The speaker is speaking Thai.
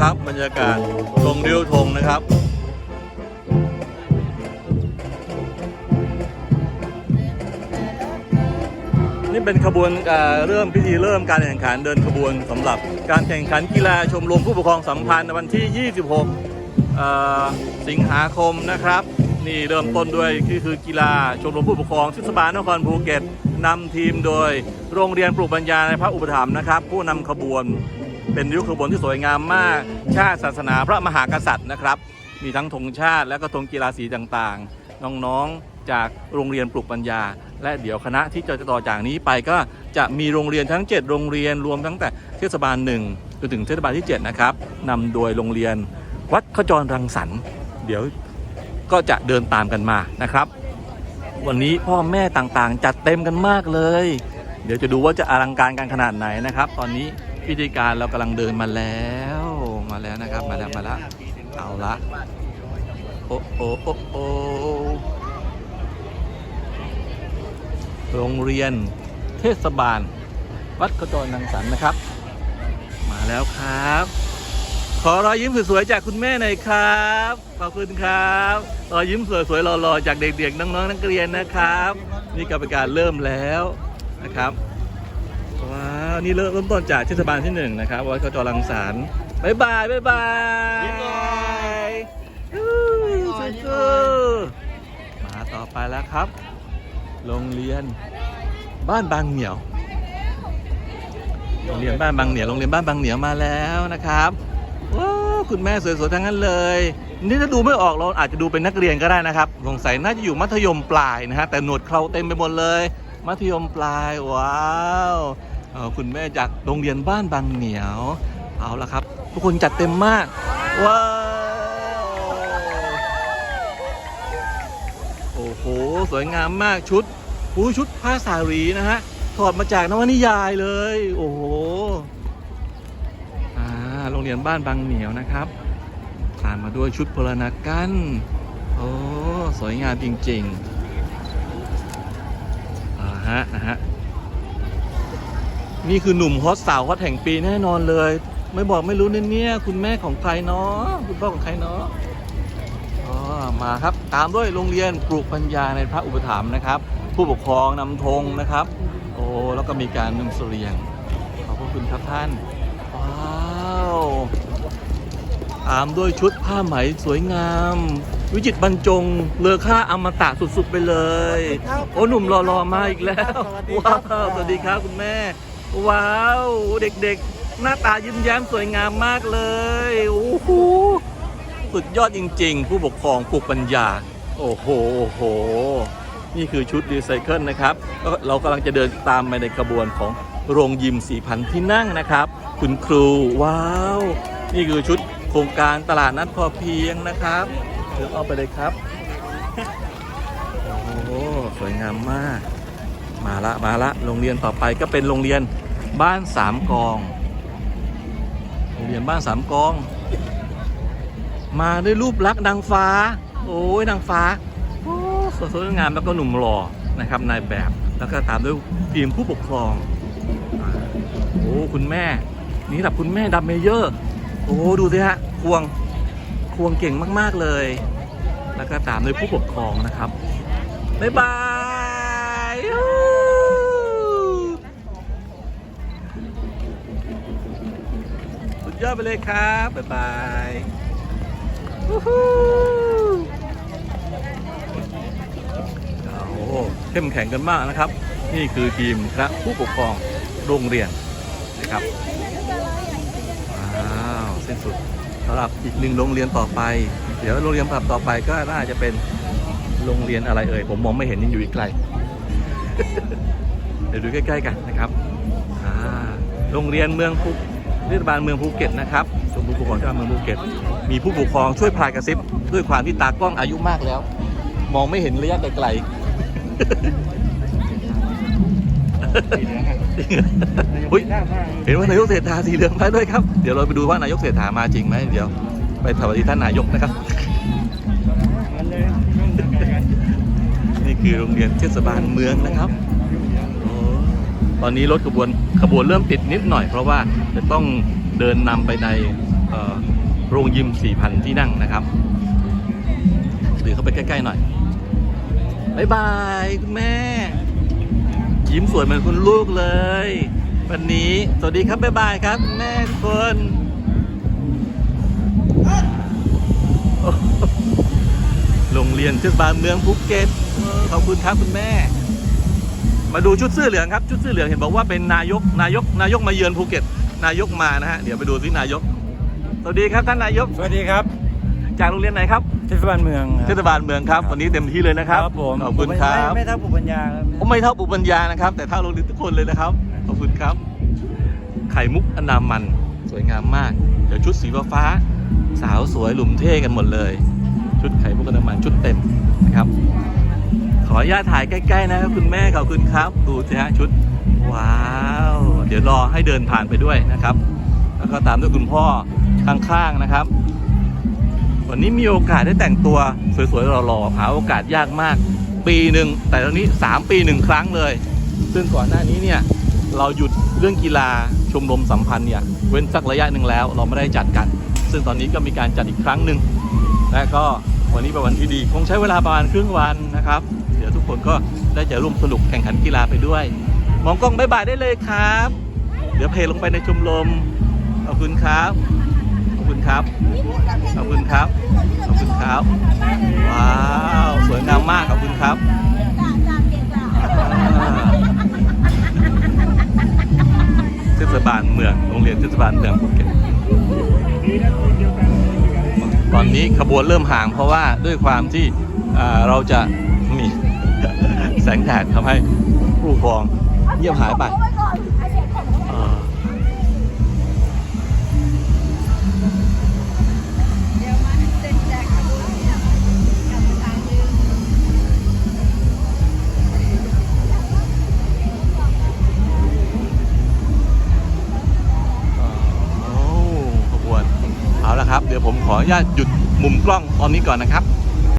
ครับ บรรยากาศตรงริ้วธงนะครับนี่เป็นขบวนการเริ่มพิธีเริ่มการแข่งขันเดินขบวนสำหรับการแข่งขันกีฬาชมรมผู้ปกครองสัมพันธ์ในวันที่ 26 สิงหาคมนะครับ นี่เริ่มต้นด้วยคือคือกีฬาชมรมผู้ปกครองเทศบาลนครภูเก็ตนำทีมโดยโรงเรียนปลูกปัญญาในพระอุปถัมภ์นะครับ ผู้นำขบวน เป็นริ้วขบวนที่สวยงามมาก ชาติศาสนาพระมหากษัตริย์นะครับ มีทั้งธงชาติและก็ธงกีฬาสีต่างๆ น้องๆจากโรงเรียนปลูกปัญญา และเดี๋ยวคณะที่จะต่อจากนี้ไปก็จะมีโรงเรียนทั้ง 7 โรงเรียนรวมตั้งแต่เทศบาลหนึ่งจนถึงเทศบาลที่ 7 นะครับนำโดยโรงเรียนวัดขจรรังสรรค์ เดี๋ยวก็จะเดินตามกันมานะครับ วันนี้พ่อแม่ต่างๆ จัดเต็มกันมากเลย เดี๋ยวจะดูว่าจะอลังการกันขนาดไหนนะครับ ตอนนี้ พิธีการเรากำลังเดินมาแล้วมาแล้วนะครับมาแล้วมาแล้วเอาละโอ้โอ้โอ้โอโรงเรียนเทศบาล วัดขจรนังสรรนะครับ มาแล้วครับ ขอรอยยิ้มสวยๆจากคุณแม่หน่อยครับขอบคุณครับรอยยิ้มสวยๆหล่อๆจากเด็กๆน้องๆนักเรียนนะครับ นี่กรรมการเริ่มแล้วนะครับ ว้าวนี่เริ่มต้นจากเทศบาลที่หนึ่งนะครับวัดเขาจอรังสรรบายบายบายบายยิ้มหน่อยอู้สู้ๆมาต่อไปแล้วครับ โรงเรียนบ้านบางเหนียวโรงเรียนบ้านบางเหนียวโรงเรียนบ้านบางเหนียวมาแล้วนะครับว้าวคุณแม่สวยๆทั้งนั้นเลย นี่ถ้าดูไม่ออกเราอาจจะดูเป็นนักเรียนก็ได้นะครับสงสัยน่าจะอยู่มัธยมปลายนะฮะแต่หนวดเคราเต็มไปหมดเลย มัธยมปลายว้าว คุณแม่จากโรงเรียนบ้านบางเหนียว เอาละครับ ทุกคนจัดเต็มมากว้าวโอ้โห สวยงามมากชุดหูชุดผ้าสารีนะฮะ ถอดมาจากนวนิยายเลย โอ้โหอ่าโรงเรียนบ้านบางเหนียวนะครับตามมาด้วยชุดพลนากันโอ้ สวยงามจริงๆอ่าฮะนะฮะ นี่คือหนุ่มฮอตสาวฮอตแห่งปีแน่นอนเลย ไม่บอกไม่รู้เนี่ยเนี่ยคุณแม่ของใครเนาะคุณพ่อของใครเนาะอ๋อมาครับตามด้วยโรงเรียนปลูกปัญญาในพระอุปถัมภ์นะครับ ผู้ปกครองนำธงนะครับ โอ้แล้วก็มีการนุ่งเสลียงขอบพระคุณครับท่านว้าวตามด้วยชุดผ้าไหมสวยงาม วิจิตรบรรจงเลอค่าอมตะสุดๆไปเลย โอ้หนุ่มรอๆมาอีกแล้วสวัสดีครัว้าบวสวัสดีครับคุณแม่ ว้าว เด็กๆ หน้าตายิ้มแย้มสวยงามมากเลยโอ้โหสุดยอดจริง ๆ ผู้ปกครองปลูกปัญญา โอ้โหโอ้โห นี่คือชุดรีไซเคิลนะครับ เรากำลังจะเดินตามไปในขบวนของโรงยิมสี่พันที่นั่งนะครับ คุณครู ว้าว นี่คือชุดโครงการตลาดนัดพอเพียงนะครับเดี๋ยวเอาไปเลยครับ โอ้สวยงามมาก มาละมาละโรงเรียนต่อไปก็เป็นโรงเรียนบ้านสามกอง โรงเรียนบ้านสามกอง มาด้วยรูปลักษณ์นางฟ้า โอ้ยนางฟ้าโอ้สวยสวยงามแล้วก็หนุ่มหล่อนะครับนายแบบแล้วก็ตามด้วยทีมผู้ปกครองโอ้คุณแม่ นี่ระดับคุณแม่ดับเมเยอร์โอ้ดูสิฮะควงควงเก่งมาก ๆ เลย แล้วก็ตามด้วยผู้ปกครองนะครับบ๊ายบาย ยอดไปเลยครับ บ๊ายบายโอ้โหเข้มแข็งกันมากนะครับ นี่คือทีมพระผู้ปกครองโรงเรียนนะครับว้าวสิ้นสุดสำหรับอีกหนึ่งโรงเรียนต่อไป เดี๋ยวโรงเรียนปรับต่อไปก็น่าจะเป็นโรงเรียนอะไรเอ่ยผมมองไม่เห็นยังอยู่อีกไกล เดี๋ยวดูใกล้ ๆ กันนะครับโรงเรียนเมืองภู เทศบาลเมืองภูเก็ตนะครับชมรมผู้ปกครองเทศบาลเมืองภูเก็ต มีผู้ปกครองช่วยพลายกระซิบด้วยความที่ตากล้องอายุมากแล้ว มองไม่เห็นระยะไกลๆอุ๊ยเห็นว่านายกเศรษฐาสีเหลืองมาด้วยครับ เดี๋ยวเราไปดูว่านายกเศรษฐามาจริงไหมเดี๋ยว ไปสวัสดีท่านนายกนะครับนี่คือโรงเรียนเทศบาลเมืองนะครับ ตอนนี้รถขบวนขบวนเริ่มติดนิดหน่อย เพราะว่าจะต้องเดินนำไปในโรงยิม 4,000 ที่นั่งนะครับเดินเข้าไปใกล้ๆหน่อยบายบายคุณแม่ ยิ้มสวยเหมือนคุณลูกเลย วันนี้สวัสดีครับบ๊ายบายครับแม่ทุกคนโรงเรียนเทศบาลเมืองภูเก็ตขอบคุณครับคุณแม่ มาดูชุดเสื้อเหลืองครับ ชุดเสื้อเหลืองเห็นบอกว่าเป็นนายกนายกนายกมาเยือนภูเก็ต นายกมานะฮะเดี๋ยวไปดูที่นายก สวัสดีครับท่านนายก สวัสดีครับ จากโรงเรียนไหนครับเทศบาลเมืองเทศบาลเมืองครับวันนี้เต็มที่เลยนะครับผมขอบคุณครับไม่ไม่เท่าปุปัญญาครับผมไม่เท่าปุปัญญานะครับ แต่เท่าโรงเรียนทุกคนเลยนะครับขอบคุณครับ ไข่มุกอนนามันสวยงามมาก เดี๋ยวชุดสีฟ้าๆสาวสวยหลุมเท่กันหมดเลย ชุดไข่มุกอนนามันชุดเต็มนะครับ ขออนุญาตถ่ายใกล้ๆนะครับคุณแม่ขอบคุณครับ ดูสิฮะชุด ว้าว เดี๋ยวรอให้เดินผ่านไปด้วยนะครับ แล้วก็ตามด้วยคุณพ่อข้างๆนะครับ วันนี้มีโอกาสได้แต่งตัวสวยๆหล่อๆหาโอกาสยากมาก ปีหนึ่งแต่ตอนนี้ 3 ปีหนึ่งครั้งเลย ซึ่งก่อนหน้านี้เนี่ยเราหยุดเรื่องกีฬาชมรมสัมพันธ์เนี่ยเว้นสักระยะหนึ่งแล้วเราไม่ได้จัดกัน ซึ่งตอนนี้ก็มีการจัดอีกครั้งหนึ่งและก็ วันนี้เป็นวันที่ดี คงใช้เวลาประมาณครึ่งวันนะครับ เดี๋ยวทุกคนก็ได้จะร่วมสนุกแข่งขันกีฬาไปด้วย มองกล้องบายบายได้เลยครับ เดี๋ยวเพลงลงไปในชมรมขอบคุณครับ ขอบคุณครับ ขอบคุณครับ ขอบคุณครับ ว้าว สวยงามมากขอบคุณครับเทศบาลเมืองโรงเรียนเทศบาลเมืองภูเก็ต ตอนนี้ขบวนเริ่มห่างเพราะว่าด้วยความที่เราจะมีแสงแดดทำให้ผู้ปกครองเงียบหายไป อนุญาตหยุดมุมกล้องตอนนี้ก่อนนะครับ